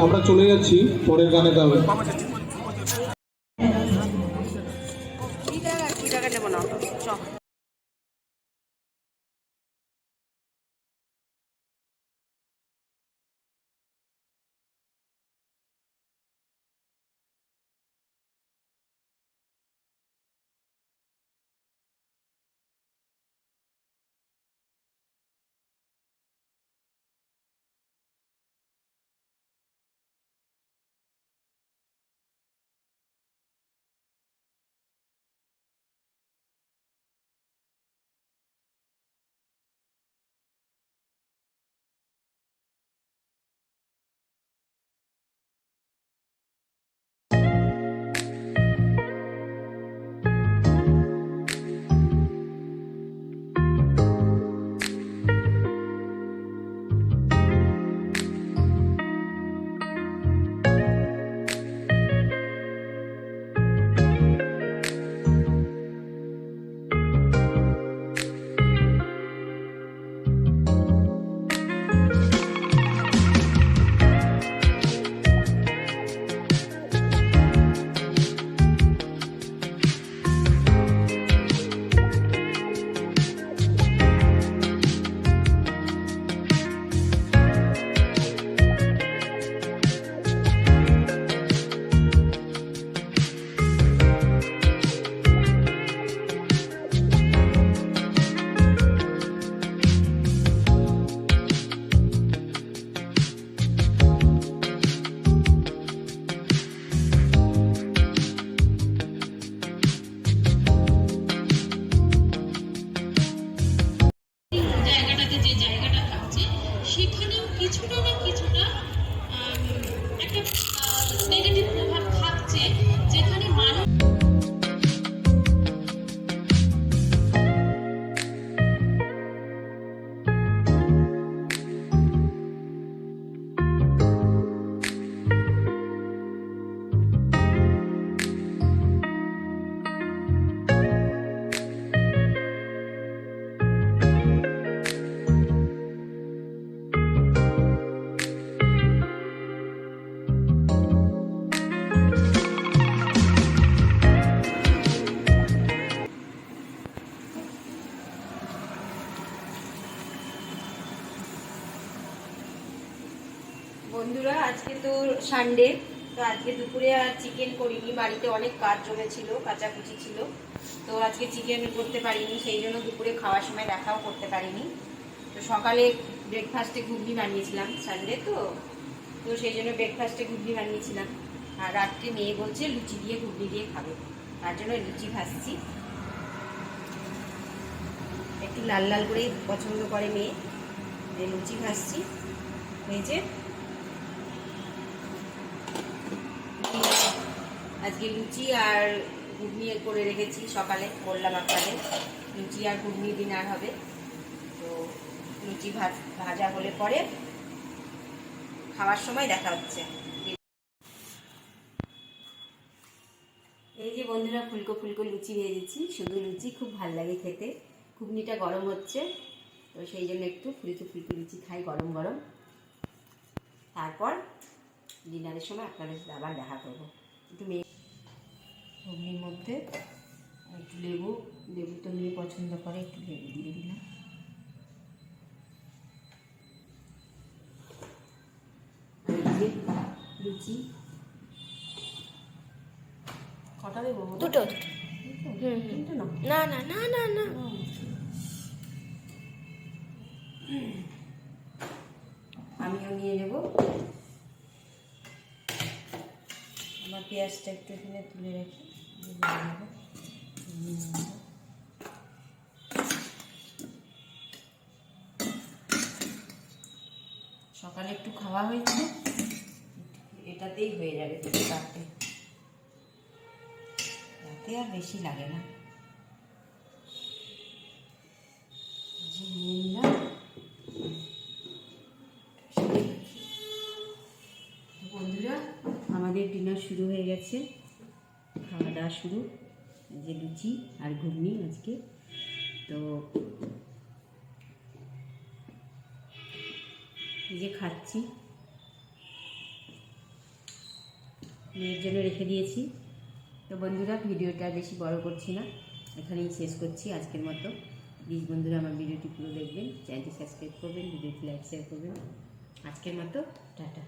আমরা চলে যাচ্ছি পরের গানে তাহলে। বন্ধুরা, আজকে তো সানডে তো আজকে দুপুরে আর চিকেন করিনি, বাড়িতে অনেক কাজ জমেছিল কাচাকুচি ছিল, তো আজকে চিকেন করতে পারিনি, সেই জন্য দুপুরে খাওয়ার সময় দেখাও করতে পারিনি। তো সকালে ব্রেকফাস্টে ঘুগনি বানিয়েছিলাম সানডে তো তো সেই জন্য ব্রেকফাস্টে ঘুগনি বানিয়েছিলাম। আর রাত্রে মেয়ে বলছে, লুচি দিয়ে ঘুগনি দিয়ে খাবে, তার জন্য লুচি ভাজছি। একটু লাল লাল করেই পছন্দ করে মেয়ে লুচি ভাজছি ভেজে আজকে লুচি আর ঘুগনি করে রেখেছি সকালে বললাম আপনাদের লুচি আর ঘুগনি ডিনার হবে। তো লুচি ভাজ হলে পরে খাওয়ার সময় দেখা হচ্ছে। এই যে বন্ধুরা, ফুলকো ফুলকো লুচি ভেজেছি। শুধু লুচি খুব ভালো লাগে খেতে। ঘুগনিটা গরম হচ্ছে, তো সেই জন্য একটু ফুলকো ফুলকো লুচি খাই গরম গরম। তারপর ডিনারের সময় আপনাদের আবার দেখা করব। একটু মেয়ে মধ্যে একটু লেবু লেবু তো মেয়ে পছন্দ করে একটু লেবু দিয়ে দিলাম। লুচি কটা দেবো দুটো দুটো। না? না না না না না। আমিও নিয়ে নেব। আমার পেঁয়াজটা একটু এখানে তুলে রাখি। সকালে একটু খাওয়া হয়েছে এটাতেই হয়ে যাবে চারটে। রাতে আর বেশি লাগে না। নিয়ে বন্ধুরা, আমাদের ডিনার শুরু হয়ে গেছে। দেওয়া শুরু, যে লুচি আর ঘুগনি আজকে। তো যে খাচ্ছি। মেয়ের জন্য রেখে দিয়েছি। তো বন্ধুরা, ভিডিওটা বেশি বড় করছি না। এখানেই শেষ করছি আজকের মতো। প্লিজ বন্ধুরা, আমার ভিডিওটি পুরো দেখবেন। চ্যানেলটি সাবস্ক্রাইব করবেন, ভিডিওটি লাইক শেয়ার করবেন। আজকের মতো, টাটা।